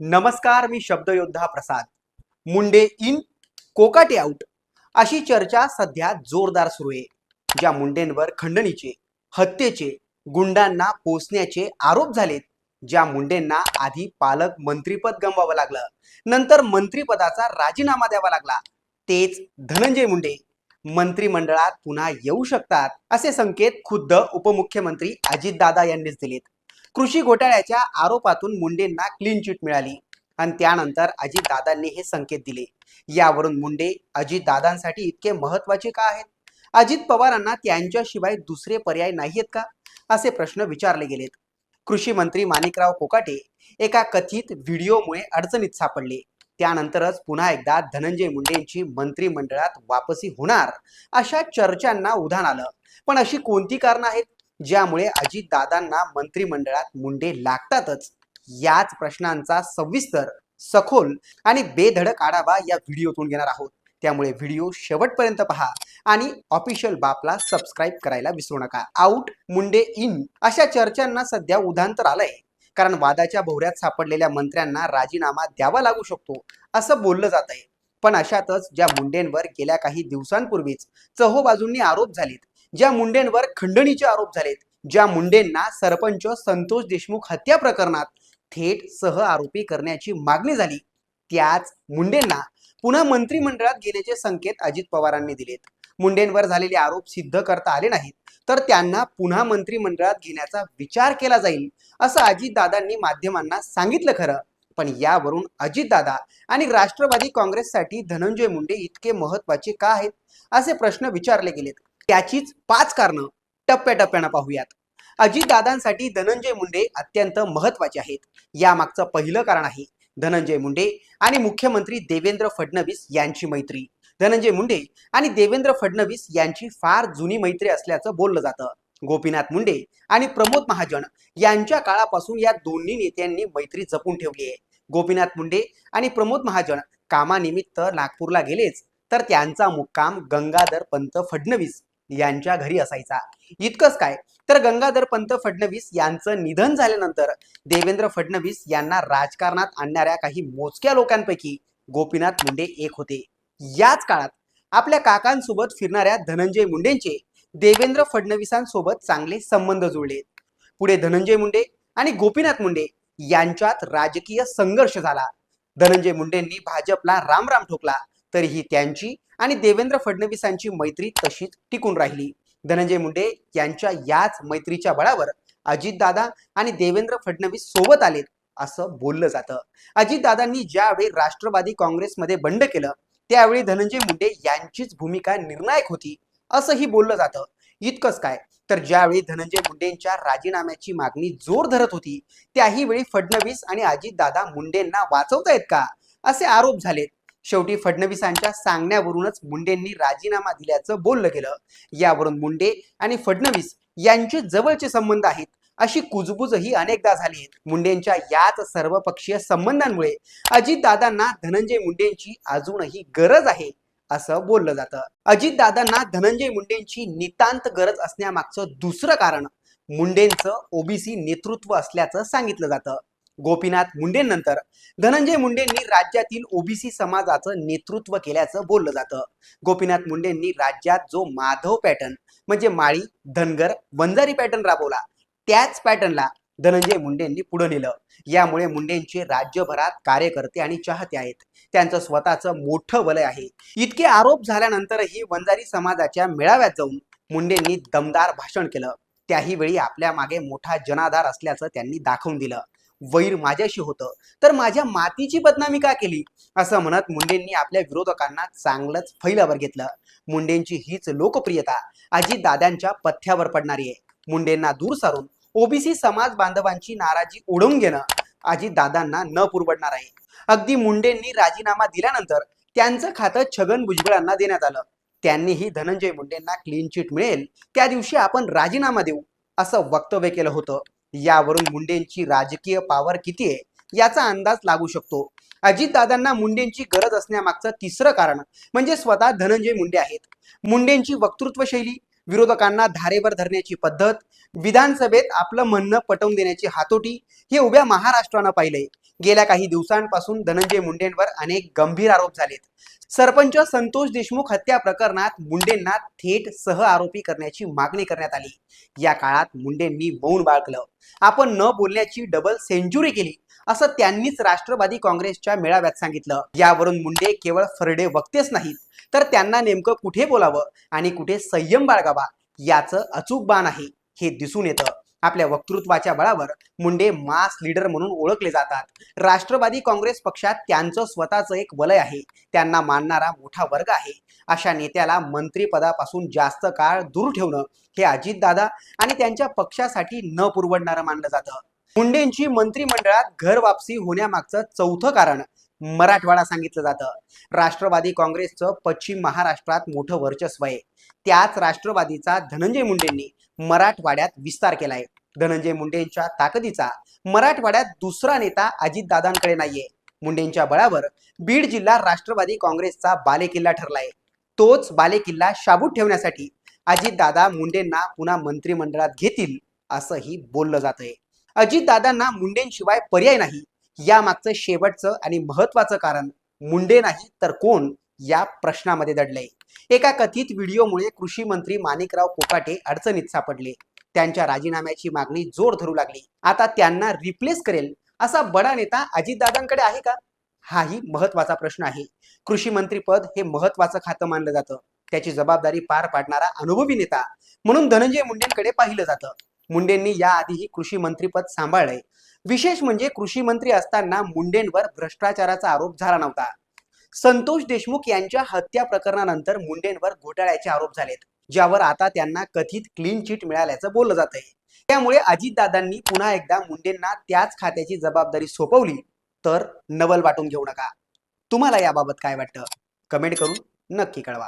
नमस्कार मी शब्दयोद्धा प्रसाद. मुंडे इन कोकाटे आउट अशी चर्चा सध्या जोरदार सुरू आहे. ज्या मुंडेंवर खंडणीचे हत्येचे गुंडांना पोचण्याचे आरोप झालेत ज्या मुंडेंना आधी पालक मंत्रीपद गमवावं लागलं नंतर मंत्रीपदाचा राजीनामा द्यावा लागला. तेच धनंजय मुंडे. मंत्रिमंडळात पुन्हा येऊ शकतात असे संकेत खुद्द उपमुख्यमंत्री अजितदादा यांनीच दिलेत. कृषी घोटाळ्याच्या आरोपातून मुंडेंना क्लीन चिट मिळाली. आणि त्यानंतर अजितदादांनी हे संकेत दिले. यावरून मुंडे अजितदादांसाठी इतके महत्त्वाचे का आहेत? अजित पवारांना त्यांच्याशिवाय दुसरे पर्याय नाहीयेत का? असे प्रश्न विचारले गेलेत. कृषी मंत्री माणिकराव कोकाटे एका कथित व्हिडिओमुळे अडचणीत सापडले. त्यानंतरच पुन्हा एकदा धनंजय मुंडेंची मंत्रिमंडळात वापसी होणार अशा चर्चांना उधाण आलं. पण अशी कोणती कारणं आहेत? ज्यामुळे अजितदादांना मंत्रिमंडळात मुंडे लागतातच. याच प्रश्नांचा सविस्तर सखोल आणि बेधडक आढावा या व्हिडिओतून घेणार आहोत. त्यामुळे व्हिडिओ शेवटपर्यंत पहा आणि ऑफिशियल बापला सबस्क्राईब करायला विसरू नका. आउट मुंडे इन अशा चर्चांना सध्या उदांतर आलंय. कारण वादाच्या भोवऱ्यात सापडलेल्या मंत्र्यांना राजीनामा द्यावा लागू शकतो असं बोललं जात आहे पण अशातच ज्या मुंडेंवर गेल्या काही दिवसांपूर्वीच चहो बाजूंनी आरोप झालेत ज्या मुंडेंवर खंडणीचे आरोप झालेत ज्या मुंडेंना सरपंच संतोष देशमुख हत्या प्रकरणात थेट सह आरोपी करण्याची मागणी झाली त्याच मुंडेंना पुन्हा मंत्रिमंडळात घेण्याचे संकेत अजित पवारांनी दिलेत. मुंडेंवर झालेले आरोप सिद्ध करता आले नाहीत तर त्यांना पुन्हा मंत्रिमंडळात घेण्याचा विचार केला जाईल असं अजितदादांनी माध्यमांना सांगितलं खरं. पण यावरून अजितदादा आणि राष्ट्रवादी काँग्रेससाठी धनंजय मुंडे इतके महत्त्वाचे का आहेत असे प्रश्न विचारले गेलेत. त्याचीच पाच कारणं टप्प्याटप्प्यानं पाहूयात. अजितदादांसाठी धनंजय मुंडे अत्यंत महत्त्वाचे आहेत. यामागचं पहिलं कारण आहे धनंजय मुंडे आणि मुख्यमंत्री देवेंद्र फडणवीस यांची मैत्री. धनंजय मुंडे आणि देवेंद्र फडणवीस यांची फार जुनी मैत्री असल्याचं बोललं जातं. गोपीनाथ मुंडे आणि प्रमोद महाजन यांच्या काळापासून या दोन्ही नेत्यांनी मैत्री जपून ठेवली आहे. गोपीनाथ मुंडे आणि प्रमोद महाजन कामानिमित्त नागपूरला गेलेच तर त्यांचा मुक्काम गंगाधर पंत फडणवीस यांच्या घरी असायचा. इतकंच काय? तर गंगाधर पंत फडणवीस यांचं निधन झाल्यानंतर देवेंद्र फडणवीस यांना राजकारणात आणणाऱ्या काही मोजक्या लोकांपैकी गोपीनाथ मुंडे एक होते. याच काळात आपल्या काकांसोबत फिरणाऱ्या धनंजय मुंडेंचे देवेंद्र फडणवीसांसोबत चांगले संबंध जुळले. पुढे धनंजय मुंडे आणि गोपीनाथ मुंडे यांच्यात राजकीय संघर्ष झाला. धनंजय मुंडेंनी भाजपला राम राम तरीही त्यांची आणि देवेंद्र फडणवीसांची मैत्री तशीच टिकून राहिली. धनंजय मुंडे यांच्या याच मैत्रीच्या बळावर अजितदादा आणि देवेंद्र फडणवीस सोबत आलेत असं बोललं जातं. अजितदादांनी ज्यावेळी राष्ट्रवादी काँग्रेसमध्ये बंड केलं त्यावेळी धनंजय मुंडे यांचीच भूमिका निर्णायक होती असंही बोललं जातं. इतकंच काय तर ज्यावेळी धनंजय मुंडेंच्या राजीनाम्याची मागणी जोर धरत होती त्याही वेळी फडणवीस आणि अजितदादा मुंडेंना वाचवतायत का? असे आरोप झालेत. शेवटी फडणवीसांच्या सांगण्यावरूनच मुंडेंनी राजीनामा दिल्याचं बोललं गेलं. यावरून मुंडे आणि फडणवीस यांचे जवळचे संबंध आहेत अशी कुजबुजही अनेकदा झाली आहेत. मुंडेंच्या याच सर्वपक्षीय संबंधांमुळे अजितदादांना धनंजय मुंडेंची अजूनही गरज आहे असं बोललं जातं. अजितदादांना धनंजय मुंडेंची नितांत गरज असण्यामागचं दुसरं कारण मुंडेंचं ओबीसी नेतृत्व असल्याचं सांगितलं जातं. गोपीनाथ मुंडेंनंतर धनंजय मुंडेंनी राज्यातील ओबीसी समाजाचं नेतृत्व केल्याचं बोललं जातं. गोपीनाथ मुंडेंनी राज्यात जो माधव पॅटर्न म्हणजे माळी धनगर वंजारी पॅटर्न राबवला त्याच पॅटर्नला धनंजय मुंडेंनी पुढे नेलं. यामुळे मुंडेंचे राज्यभरात कार्यकर्ते आणि चाहते आहेत. त्यांचं स्वतःचं मोठं वलय आहे. इतके आरोप झाल्यानंतरही वंजारी समाजाच्या मेळाव्यात जाऊन मुंडेंनी दमदार भाषण केलं. त्याही वेळी आपल्या मागे मोठा जनाधार असल्याचं त्यांनी दाखवून दिलं. वैर माझ्याशी होतं. तर माझ्या मातीची बदनामी का केली? असं म्हणत मुंडेंनी आपल्या विरोधकांना चांगलंच फैलावर घेतलं. मुंडेंची हीच लोकप्रियता अजितदादांच्या पथ्यावर पडणारी आहे. मुंडेंना दूर सारून ओबीसी समाज बांधवांची नाराजी उडवून घेणं अजितदादांना न पुरवडणार आहे. अगदी मुंडेंनी राजीनामा दिल्यानंतर त्यांचं खातं छगन भुजबळांना देण्यात आलं. त्यांनीही धनंजय मुंडेंना क्लीन चिट मिळेल. त्या दिवशी आपण राजीनामा देऊ असं वक्तव्य केलं होतं. यावरून मुंडेंची राजकीय पावर किती आहे याचा अंदाज लागू शकतो. अजितदादांना मुंडेंची गरज असण्यामागचं तिसरं कारण म्हणजे स्वतः धनंजय मुंडे आहेत. मुंडेंची वक्तृत्व शैली विरोधकांना धारेवर धरण्याची पद्धत विधानसभेत आपलं म्हणणं पटवून देण्याची हातोटी हे उभ्या महाराष्ट्रानं पाहिलंय. गेल्या काही दिवसांपासून धनंजय मुंडेंवर अनेक गंभीर आरोप झालेत. सरपंच संतोष देशमुख हत्या प्रकरणात मुंडेंना थेट सह आरोपी करण्याची मागणी करण्यात आली. या काळात मुंडेंनी मौन बाळगलं. आपण न बोलण्याची डबल सेंचुरी केली असं त्यांनीच राष्ट्रवादी काँग्रेसच्या मेळाव्यात सांगितलं. यावरून मुंडे केवळ फरडे वक्तेच नाहीत तर त्यांना नेमकं कुठे बोलावं आणि कुठे संयम बाळगावा याचं अचूक बाण आहे हे दिसून येतं. आपल्या वक्तृत्वाच्या बळावर मुंडे मास लीडर म्हणून ओळखले जातात. राष्ट्रवादी काँग्रेस पक्षात त्यांचं स्वतःचं एक वलय आहे. त्यांना मानणारा मोठा वर्ग आहे. अशा नेत्याला मंत्रीपदापासून जास्त काळ दूर ठेवणं हे अजितदादा आणि त्यांच्या पक्षासाठी न पुरवडणारं मानलं जातं. मुंडेंची मंत्रिमंडळात घर वापसी होण्यामागचं चौथं कारण मराठवाडा सांगितलं जातं. राष्ट्रवादी काँग्रेसचं पश्चिम महाराष्ट्रात मोठं वर्चस्व आहे. त्याच राष्ट्रवादीचा धनंजय मुंडेंनी मराठवाड्यात विस्तार केलाय. धनंजय मुंडेंच्या ताकदीचा मराठवाड्यात दुसरा नेता अजितदादांकडे नाहीये. मुंडेंच्या बळावर बीड जिल्हा राष्ट्रवादी काँग्रेसचा बालेकिल्ला ठरलाय. तोच बालेकिल्ला शाबूत ठेवण्यासाठी अजितदादा मुंडेंना पुन्हा मंत्रिमंडळात घेतील असंही बोललं जातंय. अजितदादांना मुंडेंशिवाय पर्याय नाही. यामागचं शेवटचं आणि महत्वाचं कारण मुंडे नाही तर कोण या प्रश्नामध्ये दडलंय. एका कथित व्हिडिओमुळे कृषी मंत्री माणिकराव कोकाटे अडचणीत सापडले. त्यांच्या राजीनाम्याची मागणी जोर धरू लागली. आता त्यांना रिप्लेस करेल असा बडा नेता अजितदादांकडे आहे का? हाही महत्त्वाचा प्रश्न आहे. कृषी मंत्री पद हे महत्वाचं खातं मानलं जातं. त्याची जबाबदारी पार पाडणारा अनुभवी नेता म्हणून धनंजय मुंडेंकडे पाहिलं जातं. मुंडेंनी याआधीही कृषी मंत्रीपद सांभाळलंय. विशेष म्हणजे कृषी मंत्री असताना मुंडेंवर भ्रष्टाचाराचा आरोप झाला नव्हता. संतोष देशमुख यांच्या हत्या प्रकरणानंतर मुंडेंवर घोटाळ्याचे आरोप झालेत. ज्यावर आता त्यांना कथित क्लीन चिट मिळाल्याचं बोललं जात आहे त्यामुळे अजितदादांनी पुन्हा एकदा मुंडेंना त्याच खात्याची जबाबदारी सोपवली. तर नवल वाटून घेऊ नका. तुम्हाला याबाबत काय वाटतं? कमेंट करून नक्की कळवा.